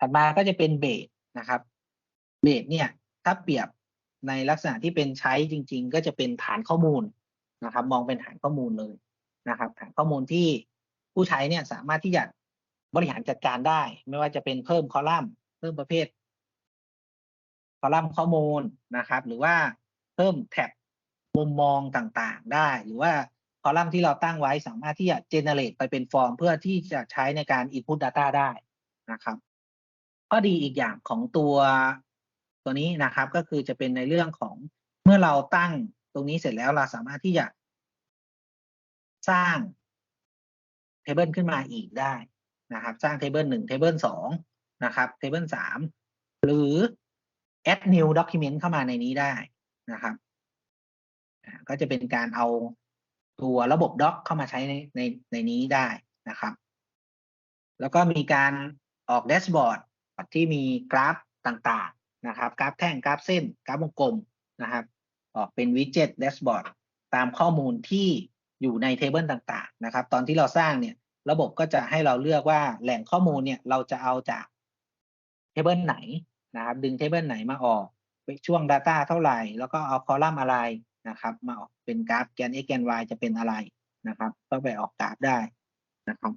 ถัดมาก็จะเป็นเบสนะครับเบสเนี่ยถ้าเปรียบในลักษณะที่เป็นใช้จริง ๆ ก็จะเป็นฐานข้อมูลนะครับ มองเป็นฐานข้อมูลเลยนะครับฐานข้อมูลที่ผู้ใช้เนี่ยสามารถที่จะบริหารจัดการได้ ไม่ว่าจะเป็นเพิ่มคอลัมน์ เพิ่มประเภท คอลัมน์ข้อมูลนะครับ หรือว่าเพิ่มแท็บมุมมองต่างๆ ได้ หรือว่าคอลัมน์ที่เราตั้งไว้สามารถที่จะ generate ไปเป็นฟอร์ม เพื่อที่จะใช้ในการ input data ได้นะครับ ข้อดีอีกอย่างของตัวตัวนี้นะครับ ก็คือจะเป็นในเรื่องของเมื่อเราตั้งตรงนี้เสร็จแล้วเราสามารถที่จะสร้างเทเบิลขึ้นมาอีกได้นะครับ สร้างเทเบิลหนึ่งเทเบิลสองนะครับเทเบิลสามหรือ add new document เข้ามาในนี้ได้นะครับ ก็จะเป็นการเอาตัวระบบ doc เข้ามาใช้ในในในนี้ได้นะครับ แล้วก็มีการออกแดชบอร์ด ที่มีกราฟต่างๆนะครับกราฟแท่งกราฟเส้นกราฟวงกลมนะครับ ออกเป็นวิดเจ็ตแดชบอร์ดตามข้อมูลที่อยู่ในเทเบิลต่างๆนะครับ ตอนที่เราสร้างเนี่ยระบบก็จะให้เราเลือกว่าแหล่งข้อมูลเนี่ยเราจะเอาจากเทเบิลไหนนะครับ ดึงเทเบิลไหนมาออกช่วง Data เท่าไหร่ แล้วก็เอาคอลัมน์อะไรนะครับ มาออกเป็นกราฟแกน x แกน y จะเป็นอะไรนะครับ ก็ไปออกกราฟได้นะครับ